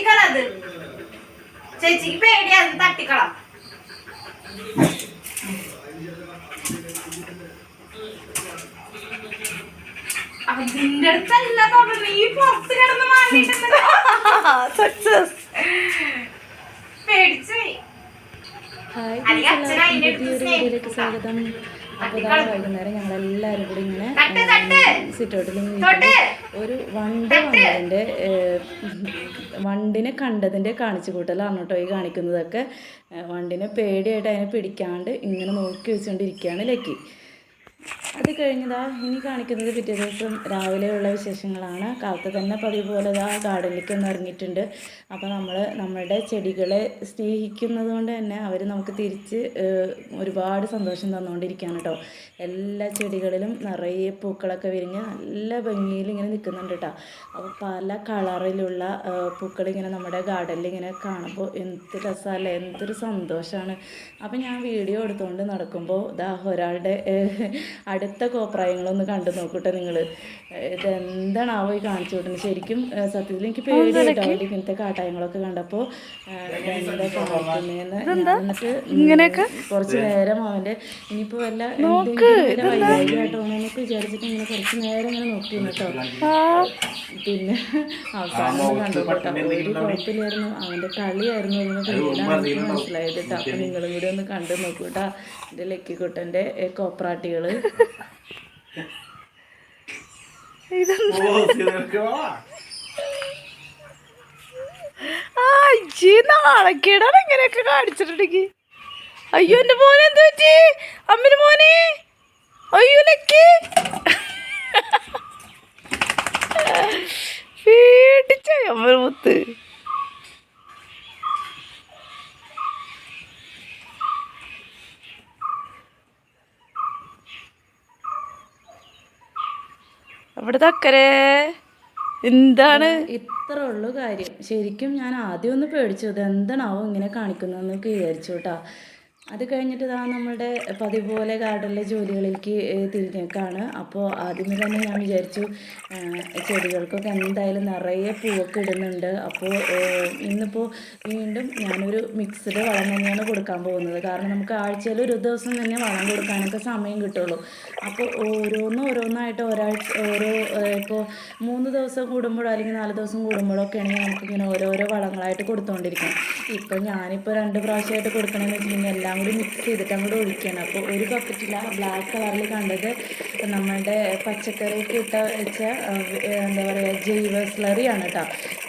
തട്ടിക്കള അത് ചേച്ചിക്ക് പേടിയാ അത് തട്ടിക്കള? അതിന്റെ അടുത്തല്ല തൊടുന്നത് ഈ പുറത്ത് കിടന്ന് സക്സസ് പേടിച്ചു സ്വാഗതം. അപ്പോൾ വൈകുന്നേരം. ഞങ്ങൾ എല്ലാവരും കൂടി ഇങ്ങനെ. സിറ്റൗട്ടിൽ. ഒരു വണ്ട് വന്നതിന്റെ വണ്ടിനെ കണ്ടതിന്റെ കാണിച്ചു കൂട്ടലാണ് കേട്ടോ ഈ കാണിക്കുന്നതൊക്കെ. വണ്ടിനെ പേടിയായിട്ട് അതിനെ പിടിക്കാണ്ട് ഇങ്ങനെ നോക്കി വെച്ചുകൊണ്ടിരിക്കുകയാണ് ലക്കി. അത് കഴിഞ്ഞതാ ഇനി കാണിക്കുന്നത് പിറ്റേ ദിവസം രാവിലെയുള്ള വിശേഷങ്ങളാണ്. കാലത്ത് തന്നെ പതിവ് പോലെ ഇതാ ഗാർഡനിലേക്ക് ഒന്ന് ഇറങ്ങിയിട്ടുണ്ട്. അപ്പോൾ നമ്മൾ നമ്മളുടെ ചെടികളെ സ്നേഹിക്കുന്നത് കൊണ്ട് തന്നെ അവർ നമുക്ക് തിരിച്ച് ഒരുപാട് സന്തോഷം തന്നുകൊണ്ടിരിക്കുകയാണ് കേട്ടോ. എല്ലാ ചെടികളിലും നിറയെ പൂക്കളൊക്കെ വിരിഞ്ഞ് നല്ല ഭംഗിയിൽ ഇങ്ങനെ നിൽക്കുന്നുണ്ട് കേട്ടോ. അപ്പോൾ പല കളറിലുള്ള പൂക്കളിങ്ങനെ നമ്മുടെ ഗാർഡനിൽ ഇങ്ങനെ കാണുമ്പോൾ എന്ത് രസമല്ലേ എന്തൊരു സന്തോഷമാണ് അപ്പോൾ ഞാൻ വീഡിയോ എടുത്തുകൊണ്ട് നടക്കുമ്പോൾ ഇതാ ഒരാളുടെ അടുത്ത കോപ്രായങ്ങളൊന്ന് കണ്ടു നോക്കൂട്ടോ നിങ്ങൾ ഇതെന്താണ് ആ ഈ കാണിച്ചു വിടുന്നത് ശരിക്കും സത്യത്തിൽ എനിക്ക് പേടിയായിട്ടോ ഇങ്ങനത്തെ കാട്ടായങ്ങളൊക്കെ കണ്ടപ്പോൾ എന്താ കാണിക്കുന്നതെന്ന് ഞാൻ എന്നിട്ട് ഇങ്ങനെയൊക്കെ? കുറച്ച് നേരം അവന്റെ ഇനിയിപ്പോൾ വല്ല എന്നൊക്കെ വിചാരിച്ചിട്ട് ഇങ്ങനെ കുറച്ച് നേരം ഇങ്ങനെ നോക്കി കേട്ടോ. പിന്നെ അവസാനം ഒന്ന് കണ്ടു കേട്ടോ. ഒരു കുഴപ്പമില്ലായിരുന്നു. അവന്റെ കളിയായിരുന്നു പിന്നിലാണ് എനിക്ക് മനസ്സിലായത് കേട്ടോ. അപ്പം നിങ്ങളും കൂടി ഒന്ന് കണ്ടു നോക്കൂട്ടാ കേട്ടോ. എന്റെ ലക്കിക്കുട്ടന്റെ കോപ്രാട്ടികൾ അയ്യേ നാണക്കേടാണ് ഇങ്ങനെയൊക്കെ കാണിച്ചിട്ടുണ്ടെങ്കിൽ അയ്യോ എന്റെ മോനെ എന്ത് പറ്റി? അമ്മിന് മോനെ? അയ്യോ ലക്കി. പേടിച്ച അമ്മ മുത്ത്. അവിടെ അക്കരെ എന്താണ്? ഇത്ര ഉള്ളു കാര്യം. ശരിക്കും ഞാൻ ആദ്യം ഒന്ന് പേടിച്ചു. ഇത് എന്താണാവോ ഇങ്ങനെ കാണിക്കുന്നതെന്നൊക്കെ വിചാരിച്ചു കേട്ടോ. അത് കഴിഞ്ഞിട്ട് ഇതാ നമ്മുടെ പതിവ് പോലെ ഗാർഡനിലെ ജോലികളിലേക്ക് തിരിഞ്ഞേക്കാണ്. അപ്പോൾ ആദ്യമേ തന്നെ ഞാൻ വിചാരിച്ചു ചെടികൾക്കൊക്കെ എന്തായാലും നിറയെ പൂവൊക്കെ ഇടുന്നുണ്ട്. അപ്പോൾ ഇന്നിപ്പോൾ വീണ്ടും ഞാനൊരു മിക്സ്ഡ് വളം തന്നെയാണ് കൊടുക്കാൻ പോകുന്നത്. കാരണം നമുക്ക് ആഴ്ചയിൽ ഒരു ദിവസം തന്നെ വളം കൊടുക്കാനൊക്കെ സമയം കിട്ടുള്ളൂ. അപ്പോൾ ഓരോന്നും ഓരോന്നായിട്ട് ഒരാഴ്ച ഓരോ ഇപ്പോൾ മൂന്ന് ദിവസം കൂടുമ്പോഴോ അല്ലെങ്കിൽ നാല് ദിവസം കൂടുമ്പോഴോ ഒക്കെയാണെങ്കിൽ നമുക്കിങ്ങനെ ഓരോരോ വളങ്ങളായിട്ട് കൊടുത്തുകൊണ്ടിരിക്കണം ഇപ്പം ഞാനിപ്പോൾ രണ്ട് പ്രാവശ്യമായിട്ട് കൊടുക്കണമെന്ന് വെച്ചിട്ടുണ്ടെങ്കിൽ എല്ലാം കൂടി മിക്സ് ചെയ്തിട്ട് അങ്ങോട്ട് ഒഴിക്കണം. അപ്പോൾ ഒരു ബക്കറ്റിൽ ആ ബ്ലാക്ക് കളറിൽ കണ്ടത് നമ്മളുടെ പച്ചക്കറിക്ക് ഇട്ട വെച്ച എന്താ പറയുക ജൈവ സ്ലറിയാണ് കേട്ടോ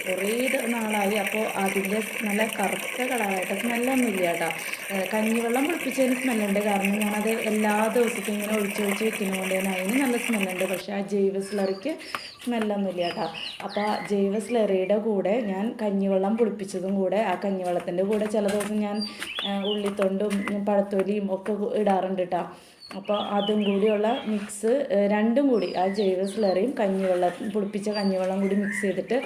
കുറേ നാളായി. അപ്പോൾ അതിന്റെ നല്ല കറുത്ത കളറായിട്ട് സ്മെല്ലൊന്നുമില്ല കേട്ടോ കഞ്ഞിവെള്ളം പുളിപ്പിച്ചതിന് സ്മെല്ലുണ്ട് കാരണം ഞാനത് എല്ലാ ദിവസത്തും ഇങ്ങനെ ഒഴിച്ചൊഴിച്ച് വെക്കുന്നതുകൊണ്ട് തന്നെ അതിന് നല്ല സ്മെല്ലുണ്ട് പക്ഷേ ആ ജൈവ സ്ലറിക്ക് സ്മെല്ലൊന്നുമില്ല കേട്ടോ അപ്പോൾ ജൈവ സ്ലറിയുടെ കൂടെ ഞാൻ കഞ്ഞിവെള്ളം പുളിപ്പിച്ചതും കൂടെ ആ കഞ്ഞിവെള്ളത്തിന്റെ കൂടെ ചില ദിവസം ഞാൻ ഉള്ളിത്തൊണ്ടും പഴത്തൊലിയും ഒക്കെ ഇടാറുണ്ട് കേട്ടോ അപ്പോൾ അതും കൂടിയുള്ള മിക്സ് രണ്ടും കൂടി ആ ജൈവ സ്ലറിയും കഞ്ഞിവെള്ളം പുളിപ്പിച്ച കഞ്ഞിവെള്ളം കൂടി മിക്സ് ചെയ്തിട്ട്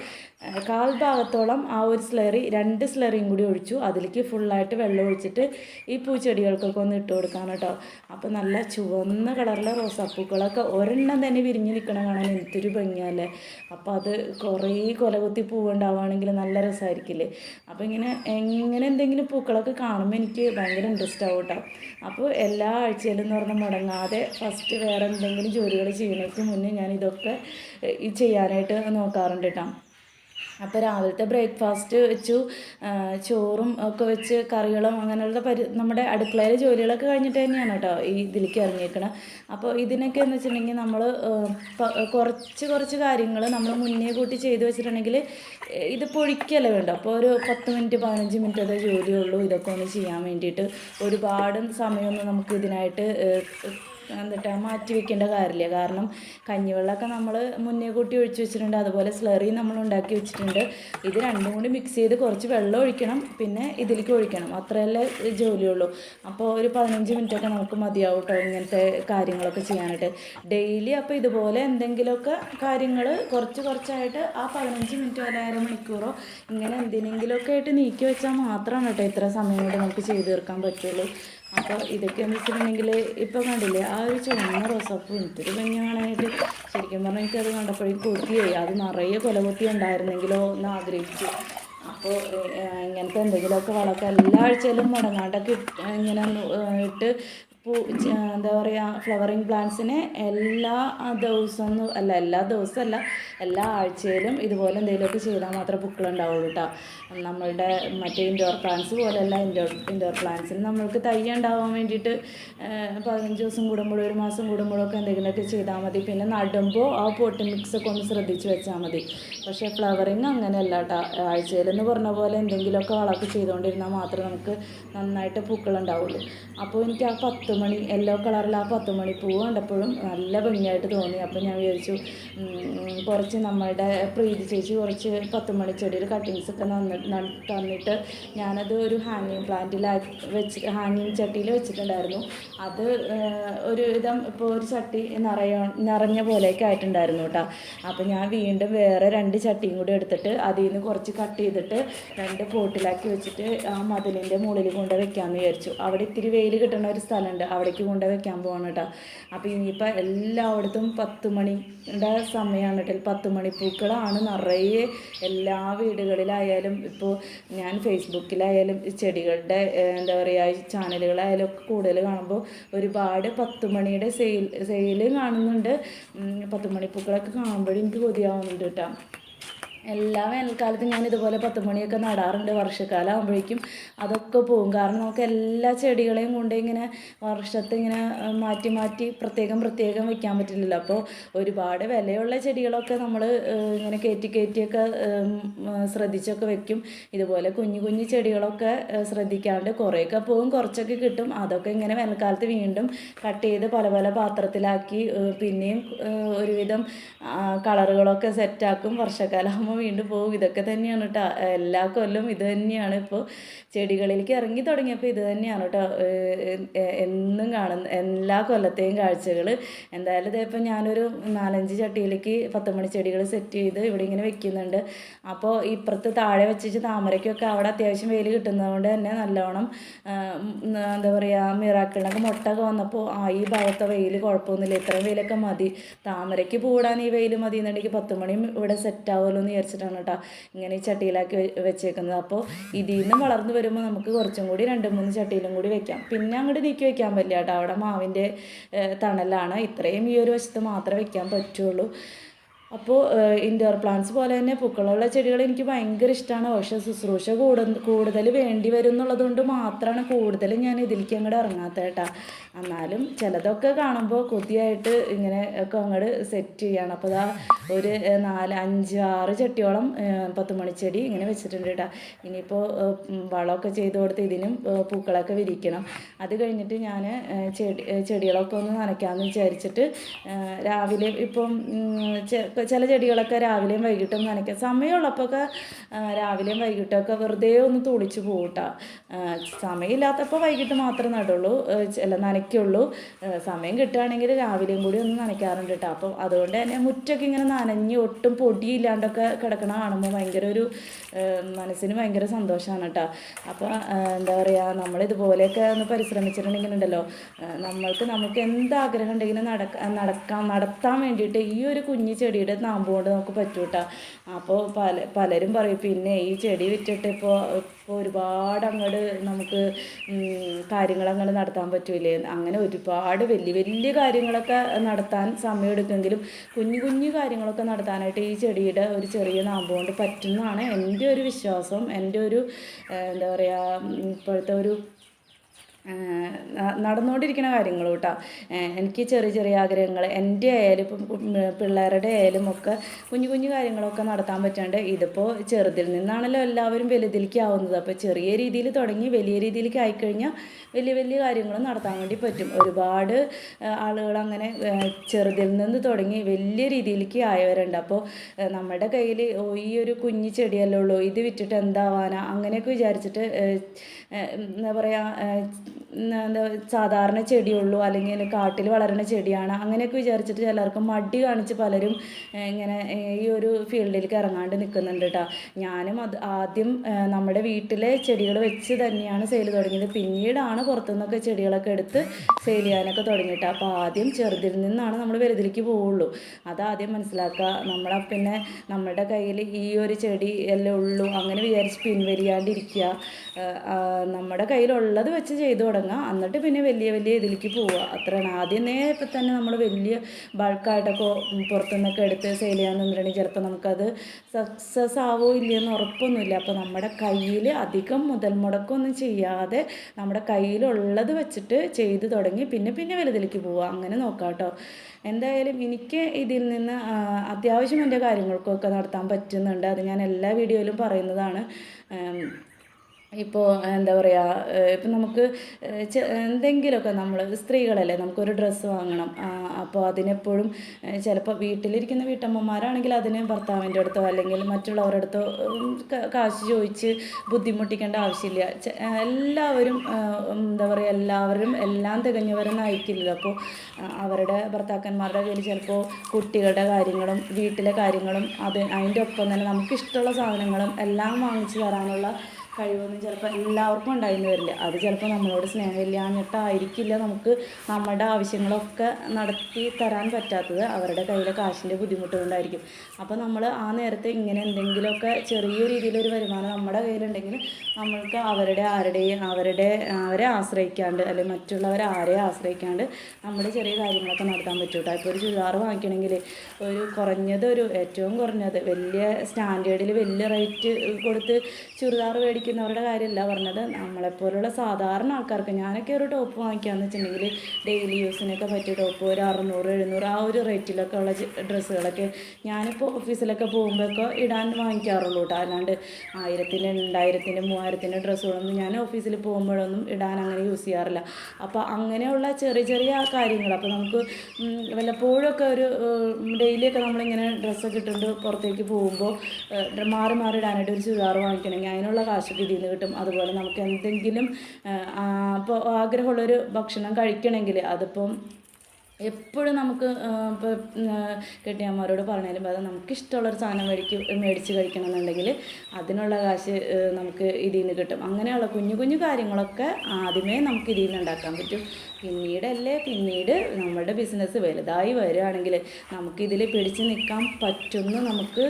കാൽ ഭാഗത്തോളം ആ ഒരു സ്ലറി രണ്ട് സ്ലറിയും കൂടി ഒഴിച്ചു. അതിലേക്ക് ഫുള്ളായിട്ട് വെള്ളം ഒഴിച്ചിട്ട് ഈ പൂച്ചെടികൾക്കൊക്കെ ഒന്ന് ഇട്ട് കൊടുക്കാൻ കേട്ടോ. അപ്പോൾ നല്ല ചുവന്ന കളറിലെ റോസാപ്പൂക്കളൊക്കെ ഒരെണ്ണം തന്നെ വിരിഞ്ഞ് നിൽക്കണ കാണാൻ എന്തൊരു ഭംഗിയല്ലേ. അപ്പോൾ അത് കുറേ കൊലകുത്തി പൂവുണ്ടാവുകയാണെങ്കിൽ നല്ല രസമായിരിക്കില്ലേ അപ്പോൾ ഇങ്ങനെ എങ്ങനെ എന്തെങ്കിലും പൂക്കളൊക്കെ കാണുമ്പോൾ എനിക്ക് ഭയങ്കര ഇൻട്രസ്റ്റ് ആവും കേട്ടോ. അപ്പോൾ എല്ലാ ആഴ്ചയിലും എന്ന് പറഞ്ഞാൽ മുടങ്ങാതെ ഫസ്റ്റ് വേറെ എന്തെങ്കിലും ജോലികൾ ചെയ്യുന്നതിന് മുന്നേ ഞാൻ ഇതൊക്കെ ചെയ്യാനായിട്ട് നോക്കാറുണ്ട് കേട്ടോ. അപ്പോൾ രാവിലത്തെ ബ്രേക്ക്ഫാസ്റ്റ് വെച്ചു. ചോറും ഒക്കെ വെച്ച് കറികളും അങ്ങനെയുള്ള പരി നമ്മുടെ അടുക്കളയിലെ ജോലികളൊക്കെ കഴിഞ്ഞിട്ട് തന്നെയാണ് കേട്ടോ ഈ ഇതിലേക്ക് ഇറങ്ങിയേക്കണം. അപ്പോൾ ഇതിനൊക്കെ എന്ന് വെച്ചിട്ടുണ്ടെങ്കിൽ നമ്മൾ കുറച്ച് കുറച്ച് കാര്യങ്ങൾ നമ്മൾ മുന്നേ കൂട്ടി ചെയ്ത് വെച്ചിട്ടുണ്ടെങ്കിൽ ഇത് പൊഴിക്കല്ലേ വേണ്ട അപ്പോൾ ഒരു പത്ത് മിനിറ്റ് പതിനഞ്ച് മിനിറ്റ് അതേ ജോലിയുള്ളൂ. ഇതൊക്കെ ഒന്ന് ചെയ്യാൻ വേണ്ടിയിട്ട് ഒരുപാട് സമയമൊന്നും നമുക്ക് ഇതിനായിട്ട് എന്നിട്ട് മാറ്റി വെക്കേണ്ട കാര്യമില്ല. കാരണം കഞ്ഞിവെള്ളമൊക്കെ നമ്മൾ മുന്നേ കൂട്ടി ഒഴിച്ച് വെച്ചിട്ടുണ്ട്. അതുപോലെ സ്ലറി നമ്മൾ ഉണ്ടാക്കി വെച്ചിട്ടുണ്ട്. ഇത് രണ്ടും കൂടി മിക്സ് ചെയ്ത് കുറച്ച് വെള്ളം ഒഴിക്കണം. പിന്നെ ഇതിലേക്ക് ഒഴിക്കണം. അത്രയല്ലേ ജോലിയുള്ളൂ. അപ്പോൾ ഒരു പതിനഞ്ച് മിനിറ്റൊക്കെ നമുക്ക് മതിയാവും കേട്ടോ ഇങ്ങനത്തെ കാര്യങ്ങളൊക്കെ ചെയ്യാനായിട്ട്. ഡെയിലി അപ്പോൾ ഇതുപോലെ എന്തെങ്കിലുമൊക്കെ കാര്യങ്ങൾ കുറച്ച് കുറച്ചായിട്ട് ആ പതിനഞ്ച് മിനിറ്റോ അല്ല അരമണിക്കൂറോ ഇങ്ങനെ എന്തിനെങ്കിലുമൊക്കെ ആയിട്ട് നീക്കി വെച്ചാൽ മാത്രമാണ് കേട്ടോ ഇത്ര സമയം കൊണ്ട് നമുക്ക് ചെയ്ത് തീർക്കാൻ പറ്റുള്ളൂ. അപ്പോൾ ഇതൊക്കെയെന്ന് വെച്ചിട്ടുണ്ടെങ്കിൽ ഇപ്പോൾ കണ്ടില്ലേ ആ ഒരു ചുവന്ന റോസാപ്പൂ എനിക്കൊരു ഭംഗി കാണാനായിട്ട് ശരിക്കും പറഞ്ഞാൽ എനിക്കത് കണ്ടപ്പോഴേക്കും കൊതിയായി അത് നിറയെ കൊലകൊത്തി ഉണ്ടായിരുന്നെങ്കിലോ എന്ന് ആഗ്രഹിച്ചു. അപ്പോൾ ഇങ്ങനത്തെ എന്തെങ്കിലുമൊക്കെ വളർത്താൻ എല്ലാ ആഴ്ചയിലും മുടങ്ങാണ്ടൊക്കെ ഇങ്ങനെ ഇട്ട് പൂ എന്താ പറയുക ഫ്ലവറിങ് പ്ലാന്റ്സിനെ എല്ലാ ദിവസവും അല്ല എല്ലാ ദിവസവും അല്ല എല്ലാ ആഴ്ചയിലും ഇതുപോലെ എന്തെങ്കിലുമൊക്കെ ചെയ്താൽ മാത്രമേ പൂക്കളുണ്ടാവുള്ളൂ കേട്ടോ നമ്മളുടെ മറ്റേ ഇൻഡോർ പ്ലാന്റ്സ് പോലെയല്ല ഇൻഡോർ ഇൻഡോർ പ്ലാന്റ്സിന് നമ്മൾക്ക് തൈ ഉണ്ടാവാൻ വേണ്ടിയിട്ട് പതിനഞ്ച് ദിവസം കൂടുമ്പോഴും ഒരു മാസം കൂടുമ്പോഴൊക്കെ എന്തെങ്കിലുമൊക്കെ ചെയ്താൽ മതി. പിന്നെ നടുമ്പോൾ ആ പോട്ട് മിക്സ് ഒക്കെ ഒന്ന് ശ്രദ്ധിച്ച് വെച്ചാൽ മതി. പക്ഷേ ഫ്ലവറിങ് അങ്ങനെയല്ല കേട്ടോ ആഴ്ചയിലെന്ന് പറഞ്ഞ പോലെ എന്തെങ്കിലുമൊക്കെ വളമൊക്കെ ചെയ്തുകൊണ്ടിരുന്നാൽ മാത്രമേ നമുക്ക് നന്നായിട്ട് പൂക്കളുണ്ടാവുള്ളൂ അപ്പോൾ എനിക്ക് ആ പത്ത് മണി യെല്ലോ കളറിൽ ആ പത്ത് മണി പൂവ് കണ്ടപ്പോഴും നല്ല ഭംഗിയായിട്ട് തോന്നി. അപ്പോൾ ഞാൻ വിചാരിച്ചു കുറച്ച് നമ്മളുടെ പ്രീതി ചേച്ചി കുറച്ച് പത്ത് മണി ചെടിയുടെ കട്ടിങ്സ് ഒക്കെ തന്നിട്ട് ഞാനത് ഒരു ഹാങ്ങിങ് പ്ലാന്റിൽ വെച്ച് ഹാങ്ങിങ് ചട്ടിയിൽ വെച്ചിട്ടുണ്ടായിരുന്നു. അത് ഒരു വിധം ഇപ്പോൾ ഒരു ചട്ടി നിറയ നിറഞ്ഞ പോലെയൊക്കെ ആയിട്ടുണ്ടായിരുന്നു കേട്ടോ. അപ്പോൾ ഞാൻ വീണ്ടും വേറെ രണ്ട് ചട്ടിയും കൂടി എടുത്തിട്ട് അതിൽ നിന്ന് കുറച്ച് കട്ട് ചെയ്തിട്ട് രണ്ട് പോട്ടിലാക്കി വെച്ചിട്ട് ആ മതിലിന്റെ മുകളിൽ കൊണ്ട് വെക്കാമെന്ന് വിചാരിച്ചു. അവിടെ ഇത്തിരി വെയിൽ കിട്ടുന്ന ഒരു സ്ഥലമുണ്ട് അവിടേക്ക് കൊണ്ട് വെക്കാൻ പോവാണ് കേട്ടോ. അപ്പോൾ ഇനിയിപ്പോൾ എല്ലായിടത്തും പത്ത് മണിയുടെ സമയമാണ് കേട്ടോ. പത്ത് മണിപ്പൂക്കളാണ് നിറയെ എല്ലാ വീടുകളിലായാലും ഇപ്പോൾ ഞാൻ ഫേസ്ബുക്കിലായാലും ചെടികളുടെ എന്താ പറയുക ചാനലുകളായാലും ഒക്കെ കൂടുതൽ കാണുമ്പോൾ ഒരുപാട് പത്ത് മണിയുടെ സെയിൽ സെയിൽ കാണുന്നുണ്ട്. പത്ത് മണിപ്പൂക്കളൊക്കെ കാണുമ്പോഴും എനിക്ക് കൊതിയാവുന്നുണ്ട് കേട്ടോ. എല്ലാ വേനൽക്കാലത്തും ഞാൻ ഇതുപോലെ പത്ത് മണിയൊക്കെ നടാറുണ്ട്. വർഷക്കാലം ആകുമ്പോഴേക്കും അതൊക്കെ പോകും കാരണം നമുക്ക് എല്ലാ ചെടികളെയും കൊണ്ട് ഇങ്ങനെ വർഷത്തെ ഇങ്ങനെ മാറ്റി മാറ്റി പ്രത്യേകം പ്രത്യേകം വെക്കാൻ പറ്റില്ലല്ലോ. അപ്പോൾ ഒരുപാട് വിലയുള്ള ചെടികളൊക്കെ നമ്മൾ ഇങ്ങനെ കയറ്റി കയറ്റിയൊക്കെ ശ്രദ്ധിച്ചൊക്കെ വെക്കും. ഇതുപോലെ കുഞ്ഞു കുഞ്ഞു ചെടികളൊക്കെ ശ്രദ്ധിക്കാണ്ട് കുറേയൊക്കെ പോകും കുറച്ചൊക്കെ കിട്ടും. അതൊക്കെ ഇങ്ങനെ വേനൽക്കാലത്ത് വീണ്ടും കട്ട് ചെയ്ത് പല പല പാത്രത്തിലാക്കി പിന്നെയും ഒരുവിധം കളറുകളൊക്കെ സെറ്റാക്കും വർഷക്കാലമാകുമ്പോൾ വീണ്ടും പോകും. ഇതൊക്കെ തന്നെയാണ് കേട്ടോ. എല്ലാ കൊല്ലം ഇത് തന്നെയാണ് ഇപ്പോൾ ചെടികളിലേക്ക് ഇറങ്ങി തുടങ്ങിയപ്പോൾ ഇത് തന്നെയാണ് കേട്ടോ. എന്നും കാണുന്ന എല്ലാ കൊല്ലത്തെയും കാഴ്ചകൾ. എന്തായാലും ഇതിപ്പോൾ ഞാനൊരു നാലഞ്ച് ചട്ടിയിലേക്ക് പത്ത് മണി ചെടികൾ സെറ്റ് ചെയ്ത് ഇവിടെ ഇങ്ങനെ വെക്കുന്നുണ്ട്. അപ്പോൾ ഇപ്പുറത്ത് താഴെ വെച്ചിട്ട് താമരയ്ക്കൊക്കെ അവിടെ അത്യാവശ്യം വെയിൽ കിട്ടുന്നതുകൊണ്ട് തന്നെ ഉം, എന്താ പറയുക മിറാക്കിളിനൊക്കെ മുട്ടൊക്കെ വന്നപ്പോൾ ആ ഈ ഭാഗത്തെ വെയിൽ കുഴപ്പമൊന്നുമില്ല. ഇത്രയും വെയിലൊക്കെ മതി. താമരയ്ക്ക് പൂടാൻ ഈ വെയിൽ മതി എന്നുണ്ടെങ്കിൽ പത്ത് മണിയും ഇവിടെ സെറ്റ് ആവുമല്ലോ എന്ന് വിചാരിച്ചിട്ടാണ് കേട്ടോ ഇങ്ങനെ ഈ ചട്ടിയിലാക്കി വെച്ചേക്കുന്നത്. അപ്പോൾ ഇതിൽ നിന്ന് വളർന്നു വരുമ്പോൾ നമുക്ക് കുറച്ചും കൂടി രണ്ട് മൂന്ന് ചട്ടിയിലും കൂടി വെക്കാം. പിന്നെ അങ്ങോട്ട് നീക്കി വെക്കാൻ പറ്റില്ല കേട്ടോ അവിടെ മാവിന്റെ തണലാണ്. ഇത്രയും ഈ ഒരു വശത്ത് മാത്രമേ വെക്കാൻ പറ്റുള്ളൂ. അപ്പോൾ ഇൻഡോർ പ്ലാന്റ്സ് പോലെ തന്നെ പൂക്കളുള്ള ചെടികൾ എനിക്ക് ഭയങ്കര ഇഷ്ടമാണ് പക്ഷേ ശുശ്രൂഷ കൂടു കൂടുതൽ വേണ്ടി വരും എന്നുള്ളത് കൊണ്ട് മാത്രമാണ് കൂടുതലും ഞാൻ ഇതിലേക്ക് അങ്ങോട്ട് ഇറങ്ങാത്ത കേട്ടാ എന്നാലും ചിലതൊക്കെ കാണുമ്പോൾ കൊതിയായിട്ട് ഇങ്ങനെ ഒക്കെ അങ്ങോട്ട് സെറ്റ് ചെയ്യണം. അപ്പോൾ ഇതാ ഒരു നാല് അഞ്ച് ആറ് ചട്ടിയോളം ഏഹ്, പത്ത് മണിച്ചെടി ഇങ്ങനെ വെച്ചിട്ടുണ്ട് കേട്ടോ ഇനിയിപ്പോൾ വളമൊക്കെ ചെയ്ത് കൊടുത്ത് ഇതിനും പൂക്കളൊക്കെ വിരിക്കണം. അത് കഴിഞ്ഞിട്ട് ഞാൻ ചെടി ചെടികളൊക്കെ ഒന്ന് നനയ്ക്കാമെന്ന് വിചാരിച്ചിട്ട് രാവിലെ ഇപ്പം ചില ചെടികളൊക്കെ രാവിലെയും വൈകിട്ടും നനയ്ക്കാം സമയമുള്ളപ്പോഴൊക്കെ രാവിലെയും വൈകിട്ടൊക്കെ വെറുതെ ഒന്ന് തുളിച്ച് പോകട്ടാ സമയമില്ലാത്തപ്പോൾ വൈകിട്ട് മാത്രമേ നടുള്ളൂ ചില നനയ്ക്കുള്ളൂ. സമയം കിട്ടുകയാണെങ്കിൽ രാവിലെയും കൂടി ഒന്ന് നനയ്ക്കാറുണ്ട് കേട്ടോ അപ്പം അതുകൊണ്ട് തന്നെ മുറ്റൊക്കെ ഇങ്ങനെ നനഞ്ഞ് ഒട്ടും പൊടിയില്ലാണ്ടൊക്കെ കിടക്കണ കാണുമ്പോൾ ഭയങ്കര ഒരു മനസ്സിന് ഭയങ്കര സന്തോഷമാണ് കേട്ടോ. അപ്പോൾ എന്താ പറയുക നമ്മളിതുപോലെയൊക്കെ ഒന്ന് പരിശ്രമിച്ചിട്ടുണ്ടെങ്കിൽ ഉണ്ടല്ലോ നമ്മൾക്ക് നമുക്ക് എന്താഗ്രഹം ഉണ്ടെങ്കിലും നടക്കാൻ നടക്കാൻ നടത്താൻ വേണ്ടിയിട്ട് ഈ ഒരു കുഞ്ഞു ചെടിയുടെ നാമ്പ് കൊണ്ട് നമുക്ക് പറ്റൂ കേട്ടോ അപ്പോൾ പല പലരും പറയും പിന്നെ ഈ ചെടി വിറ്റിട്ട് ഇപ്പോൾ ഇപ്പോൾ ഒരുപാട് അങ്ങോട്ട് നമുക്ക് കാര്യങ്ങൾ അങ്ങോട്ട് നടത്താൻ പറ്റൂലേ? അങ്ങനെ ഒരുപാട് വലിയ വലിയ കാര്യങ്ങളൊക്കെ നടത്താൻ സമയമെടുക്കുമെങ്കിലും കുഞ്ഞു കുഞ്ഞു കാര്യങ്ങളൊക്കെ നടത്താനായിട്ട് ഈ ചെടിയുടെ ഒരു ചെറിയ നാമ്പ് കൊണ്ട് പറ്റുന്നതാണ് എന്റെ ഒരു വിശ്വാസം എന്റെ ഒരു എന്താ പറയുക ഇപ്പോഴത്തെ ഒരു നടന്നുകൊണ്ടിരിക്കുന്ന കാര്യങ്ങൾ കേട്ടോ. എനിക്ക് ചെറിയ ചെറിയ ആഗ്രഹങ്ങൾ എന്റെ ആയാലും ഇപ്പം പിള്ളേരുടെ ആയാലും ഒക്കെ കുഞ്ഞു കുഞ്ഞു കാര്യങ്ങളൊക്കെ നടത്താൻ പറ്റാണ്ട് ഇതിപ്പോൾ ചെറുതിൽ നിന്നാണല്ലോ എല്ലാവരും വലുതിലേക്ക് ആവുന്നത്. അപ്പോൾ ചെറിയ രീതിയിൽ തുടങ്ങി വലിയ രീതിയിലേക്ക് ആയിക്കഴിഞ്ഞാൽ വലിയ വലിയ കാര്യങ്ങൾ നടത്താൻ വേണ്ടി പറ്റും. ഒരുപാട് ആളുകൾ അങ്ങനെ ചെറുതിൽ നിന്ന് തുടങ്ങി വലിയ രീതിയിലേക്ക് ആയവരുണ്ട്. അപ്പോൾ നമ്മുടെ കയ്യിൽ ഈ ഒരു കുഞ്ഞു ചെടിയല്ലേ ഉള്ളൂ. ഇത് വിറ്റിട്ട് എന്താവാനാ? അങ്ങനെയൊക്കെ വിചാരിച്ചിട്ട് എന്താ പറയുക എന്താ സാധാരണ ചെടിയുള്ളൂ അല്ലെങ്കിൽ കാട്ടിൽ വളരുന്ന ചെടിയാണ്. അങ്ങനെയൊക്കെ വിചാരിച്ചിട്ട് എല്ലാവർക്കും മടി കാണിച്ച് പലരും ഇങ്ങനെ ഈ ഒരു ഫീൽഡിലേക്ക് ഇറങ്ങാണ്ട് നിൽക്കുന്നുണ്ട് കേട്ടോ. ഞാനും അത് ആദ്യം നമ്മുടെ വീട്ടിലെ ചെടികൾ വെച്ച് തന്നെയാണ് സെയിൽ തുടങ്ങിയത്. പിന്നീടാണ് പുറത്തുനിന്നൊക്കെ ചെടികളൊക്കെ എടുത്ത് സെയിൽ ചെയ്യാനൊക്കെ തുടങ്ങിയിട്ട്. അപ്പോൾ ആദ്യം ചെറുതിൽ നിന്നാണ് നമ്മൾ വലുതിലേക്ക് പോവുള്ളൂ. അതാദ്യം മനസ്സിലാക്കുക. നമ്മളെ പിന്നെ നമ്മുടെ കയ്യിൽ ഈ ഒരു ചെടി അല്ലേ ഉള്ളൂ. അങ്ങനെ വിചാരിച്ച് പിൻവലിയാണ്ടിരിക്കുക. നമ്മുടെ കയ്യിലുള്ളത് വെച്ച് ചെയ്തു തുടങ്ങുക. എന്നിട്ട് പിന്നെ വലിയ വലിയ ഇതിലേക്ക് പോവുക. അത്രയാണ്. ആദ്യമേ ഇപ്പം തന്നെ നമ്മൾ വലിയ ബൾക്കായിട്ടൊക്കെ പുറത്തുനിന്നൊക്കെ എടുത്ത് സെയിൽ ചെയ്യാൻ നിന്നിട്ടുണ്ടെങ്കിൽ ചിലപ്പോൾ നമുക്കത് സക്സസ് ആവോ ഇല്ലയെന്ന് ഉറപ്പൊന്നുമില്ല. അപ്പോൾ നമ്മുടെ കയ്യിൽ അധികം മുതൽ മുടക്കൊന്നും ചെയ്യാതെ നമ്മുടെ കയ്യിലുള്ളത് വെച്ചിട്ട് ചെയ്ത് തുടങ്ങി പിന്നെ പിന്നെ വലുതിലേക്ക് പോവുക. അങ്ങനെ നോക്കാം കേട്ടോ. എന്തായാലും എനിക്ക് ഇതിൽ നിന്ന് അത്യാവശ്യം എന്റെ കാര്യങ്ങൾക്കൊക്കെ നടത്താൻ പറ്റുന്നുണ്ട്. അത് ഞാൻ എല്ലാ വീഡിയോയിലും പറയുന്നതാണ്. ഇപ്പോൾ എന്താ പറയുക ഇപ്പം നമുക്ക് എന്തെങ്കിലുമൊക്കെ നമ്മൾ സ്ത്രീകളല്ലേ നമുക്കൊരു ഡ്രസ്സ് വാങ്ങണം. അപ്പോൾ അതിനെപ്പോഴും ചിലപ്പോൾ വീട്ടിലിരിക്കുന്ന വീട്ടമ്മമാരാണെങ്കിൽ അതിന് ഭർത്താവിന്റെ അടുത്തോ അല്ലെങ്കിൽ മറ്റുള്ളവരുടെ അടുത്തോ കാശ് ചോദിച്ച് ബുദ്ധിമുട്ടിക്കേണ്ട ആവശ്യമില്ല. എല്ലാവരും എന്താ പറയുക എല്ലാവരും എല്ലാം തികഞ്ഞവരൊന്നും ആയിരിക്കില്ലല്ലോ അപ്പോൾ അവരുടെ ഭർത്താക്കന്മാരുടെ കയ്യിൽ ചിലപ്പോൾ കുട്ടികളുടെ കാര്യങ്ങളും വീട്ടിലെ കാര്യങ്ങളും അത് അതിന്റെ ഒപ്പം തന്നെ നമുക്കിഷ്ടമുള്ള സാധനങ്ങളും എല്ലാം വാങ്ങിച്ചു തരാനുള്ള കഴിവൊന്നും ചിലപ്പോൾ എല്ലാവർക്കും ഉണ്ടായിരുന്നു വരില്ല. അത് ചിലപ്പോൾ നമ്മളോട് സ്നേഹമില്ലാഞ്ഞിട്ടായിരിക്കില്ല നമുക്ക് നമ്മുടെ ആവശ്യങ്ങളൊക്കെ നടത്തി തരാൻ പറ്റാത്തത് അവരുടെ കയ്യിലെ കാശിന്റെ ബുദ്ധിമുട്ട് കൊണ്ടായിരിക്കും അപ്പോൾ നമ്മൾ ആ നേരത്തെ ഇങ്ങനെ എന്തെങ്കിലുമൊക്കെ ചെറിയ രീതിയിലൊരു വരുമാനം നമ്മുടെ കയ്യിലുണ്ടെങ്കിൽ നമ്മൾക്ക് അവരുടെ ആരുടെയും അവരുടെ അവരെ ആശ്രയിക്കാണ്ട് അല്ലെങ്കിൽ മറ്റുള്ളവരെ ആരെയും ആശ്രയിക്കാണ്ട് നമ്മുടെ ചെറിയ കാര്യങ്ങളൊക്കെ നടത്താൻ പറ്റും കേട്ടോ ഇപ്പോൾ ഒരു ചുരിദാർ വാങ്ങിക്കണമെങ്കിൽ ഒരു കുറഞ്ഞത് ഒരു ഏറ്റവും കുറഞ്ഞത് വലിയ സ്റ്റാൻഡേർഡിൽ വലിയ റേറ്റ് കൊടുത്ത് ചുരിദാർ മേടിക്കുന്നവരുടെ കാര്യമല്ല പറഞ്ഞത്. നമ്മളെപ്പോലുള്ള സാധാരണ ആൾക്കാർക്ക് ഞാനൊക്കെ ഒരു ടോപ്പ് വാങ്ങിക്കാന്ന് വെച്ചിട്ടുണ്ടെങ്കിൽ ഡെയിലി യൂസിനൊക്കെ പറ്റിയ ടോപ്പ് ഒരു അറുന്നൂറ് എഴുന്നൂറ് ആ ഒരു റേറ്റിലൊക്കെ ഉള്ള ഡ്രസ്സുകളൊക്കെ ഞാനിപ്പോൾ ഓഫീസിലൊക്കെ പോകുമ്പോഴൊക്കെ ഇടാൻ വാങ്ങിക്കാറുള്ളൂ കേട്ടോ അല്ലാണ്ട് ആയിരത്തിന്റെ രണ്ടായിരത്തിന്റെ മൂവായിരത്തിന്റെ ഡ്രസ്സുകളൊന്നും ഞാൻ ഓഫീസിൽ പോകുമ്പോഴൊന്നും ഇടാൻ അങ്ങനെ യൂസ് ചെയ്യാറില്ല. അപ്പോൾ അങ്ങനെയുള്ള ചെറിയ ചെറിയ കാര്യങ്ങൾ അപ്പോൾ നമുക്ക് വല്ലപ്പോഴൊക്കെ ഒരു ഡെയിലിയൊക്കെ നമ്മളിങ്ങനെ ഡ്രസ്സൊക്കെ ഇട്ടുകൊണ്ട് പുറത്തേക്ക് പോകുമ്പോൾ മാറി മാറി ഇടാനായിട്ട് ഒരു ചുരിദാർ വാങ്ങിക്കണമെങ്കിൽ അതിനുള്ള കാശൊക്കെ ഇതിൽ നിന്ന് കിട്ടും. അതുപോലെ നമുക്ക് എന്തെങ്കിലും ഇപ്പോൾ ആഗ്രഹമുള്ളൊരു ഭക്ഷണം കഴിക്കണമെങ്കിൽ അതിപ്പം എപ്പോഴും നമുക്ക് ഇപ്പോൾ കെട്ടിയമ്മമാരോട് പറഞ്ഞാലും അത് നമുക്കിഷ്ടമുള്ളൊരു സാധനം മേടിക്കും മേടിച്ച് കഴിക്കണം എന്നുണ്ടെങ്കിൽ അതിനുള്ള കാശ് നമുക്ക് ഇതിൽ നിന്ന് കിട്ടും. അങ്ങനെയുള്ള കുഞ്ഞു കുഞ്ഞു കാര്യങ്ങളൊക്കെ ആദ്യമേ നമുക്ക് ഇതിൽ നിന്ന് ഉണ്ടാക്കാൻ പറ്റും. പിന്നീടല്ലേ പിന്നീട് നമ്മുടെ ബിസിനസ് വലുതായി വരികയാണെങ്കിൽ നമുക്കിതിൽ പിടിച്ച് നിൽക്കാൻ പറ്റുമെന്ന് നമുക്ക്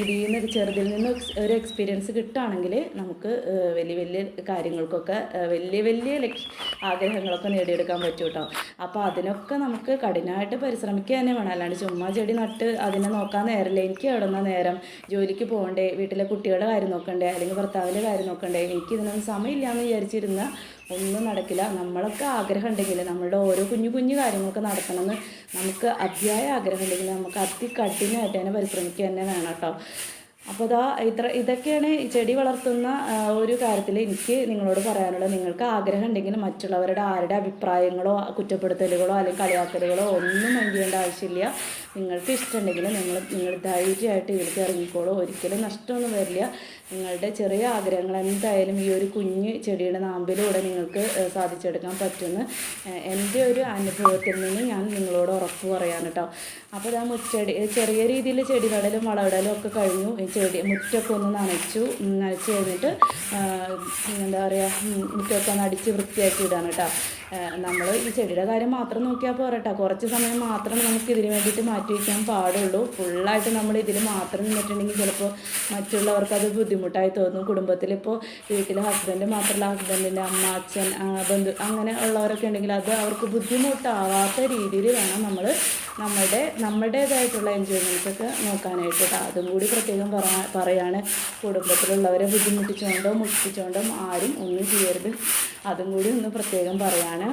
ഇതിൽ നിന്ന് ചെറുതിൽ നിന്ന് ഒരു എക്സ്പീരിയൻസ് കിട്ടുകയാണെങ്കിൽ നമുക്ക് വലിയ വലിയ കാര്യങ്ങൾക്കൊക്കെ വലിയ വലിയ ലക്ഷ്യ ആഗ്രഹങ്ങളൊക്കെ നേടിയെടുക്കാൻ പറ്റും കേട്ടോ. അപ്പോൾ അതിനൊക്കെ നമുക്ക് കഠിനമായിട്ട് പരിശ്രമിക്കുക തന്നെ വേണം. അല്ലാണ്ട് ചുമ്മാ ചെടി നട്ട് അതിനെ നോക്കാൻ നേരമില്ല. എനിക്ക് എവിടുന്ന നേരം? ജോലിക്ക് പോകണ്ടേ? വീട്ടിലെ കുട്ടികളുടെ കാര്യം നോക്കണ്ടേ? അല്ലെങ്കിൽ ഭർത്താവിന്റെ കാര്യം നോക്കണ്ടേ? എനിക്ക് ഇതിനൊന്നും സമയമില്ല എന്ന് വിചാരിച്ചിരുന്ന ഒന്നും നടക്കില്ല. നമ്മളൊക്കെ ആഗ്രഹം ഉണ്ടെങ്കിൽ നമ്മളുടെ ഓരോ കുഞ്ഞു കുഞ്ഞു കാര്യങ്ങളൊക്കെ നടത്തണമെന്ന് നമുക്ക് അതിയായ ആഗ്രഹം ഉണ്ടെങ്കിൽ നമുക്ക് അതികഠിനമായിട്ട് തന്നെ പരിശ്രമിക്കുക തന്നെ വേണം കേട്ടോ. അപ്പോൾ ഇതാ ഇത്ര ഇതൊക്കെയാണ് ചെടി വളർത്തുന്ന ഒരു കാര്യത്തിൽ എനിക്ക് നിങ്ങളോട് പറയാനുള്ളത്. നിങ്ങൾക്ക് ആഗ്രഹം ഉണ്ടെങ്കിൽ മറ്റുള്ളവരുടെ ആരുടെ അഭിപ്രായങ്ങളോ കുറ്റപ്പെടുത്തലുകളോ അല്ലെങ്കിൽ കളിയാക്കലുകളോ ഒന്നും മൈൻഡ് ആവശ്യമില്ല. നിങ്ങൾക്ക് ഇഷ്ടമുണ്ടെങ്കിൽ നിങ്ങൾ നിങ്ങൾ ധൈര്യമായിട്ട് ഇവിടേക്ക് ഇറങ്ങിക്കോളൂ. ഒരിക്കലും നഷ്ടമൊന്നും വരില്ല. നിങ്ങളുടെ ചെറിയ ആഗ്രഹങ്ങൾ എന്തായാലും ഈ ഒരു കുഞ്ഞ് ചെടിയുടെ നാമ്പിലൂടെ നിങ്ങൾക്ക് സാധിച്ചെടുക്കാൻ പറ്റുമെന്ന് എന്റെ ഒരു അനുഭവത്തിൽ നിന്ന് ഞാൻ നിങ്ങളോട് ഉറപ്പ് പറയാൻ കേട്ടോ. അപ്പോൾ ഇതാ മുച്ചെടി ചെറിയ രീതിയിൽ ചെടി നടലും വളവിടലും ഒക്കെ കഴിഞ്ഞു. ചെടി മുറ്റൊക്കെ ഒന്ന് നനച്ചു നനച്ചു കഴിഞ്ഞിട്ട് എന്താ പറയുക മുറ്റൊക്കെ ഒന്ന് അടിച്ച് വൃത്തിയാക്കി ഇടാണ് കേട്ടോ. നമ്മൾ ഈ ചെടിയുടെ കാര്യം മാത്രം നോക്കിയാൽ പോരട്ടെ. കുറച്ച് സമയം മാത്രം നമുക്ക് ഇതിന് വേണ്ടിയിട്ട് മാറ്റി വയ്ക്കാൻ പാടുള്ളൂ. ഫുള്ളായിട്ട് നമ്മൾ ഇതിൽ മാത്രം നിന്നിട്ടുണ്ടെങ്കിൽ ചിലപ്പോൾ മറ്റുള്ളവർക്ക് അത് ബുദ്ധിമുട്ടായി തോന്നും. കുടുംബത്തിൽ ഇപ്പോൾ വീട്ടിൽ ഹസ്ബൻഡ് മാത്രമല്ല ഹസ്ബൻഡിന്റെ അമ്മ അച്ഛൻ ബന്ധു അങ്ങനെ ഉള്ളവരൊക്കെ ഉണ്ടെങ്കിൽ അത് അവർക്ക് ബുദ്ധിമുട്ടാവാത്ത രീതിയിൽ വേണം നമ്മൾ നമ്മുടെ നമ്മുടേതായിട്ടുള്ള എൻജോയ്മെന്റ്സൊക്കെ നോക്കാനായിട്ട് കേട്ടോ അതും കൂടി പ്രത്യേകം പറയാ പറയാണ്. കുടുംബത്തിലുള്ളവരെ ബുദ്ധിമുട്ടിച്ചുകൊണ്ടോ മുട്ടിച്ചുകൊണ്ടോ ആരും ഒന്നും ചെയ്യരുത്. അതും കൂടി ഒന്ന് പ്രത്യേകം പറയാണ്.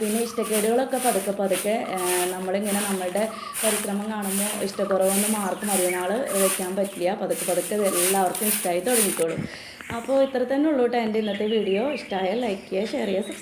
പിന്നെ ഇഷ്ടക്കേടുകളൊക്കെ പതുക്കെ പതുക്കെ നമ്മളിങ്ങനെ നമ്മളുടെ പരിശ്രമം കാണുമ്പോൾ ഇഷ്ടക്കുറവൊന്നും ആർക്കും അധികം നാൾ വെക്കാൻ പറ്റില്ല. പതുക്കെ പതുക്കെ എല്ലാവർക്കും ഇഷ്ടമായി തുടങ്ങിക്കോളും. അപ്പോൾ ഇത്ര തന്നെ ഉള്ളൂ കേട്ടോ എന്റെ ഇന്നത്തെ വീഡിയോ. ഇഷ്ടമായാൽ ലൈക്ക് ചെയ്യുക ഷെയർ ചെയ്യുക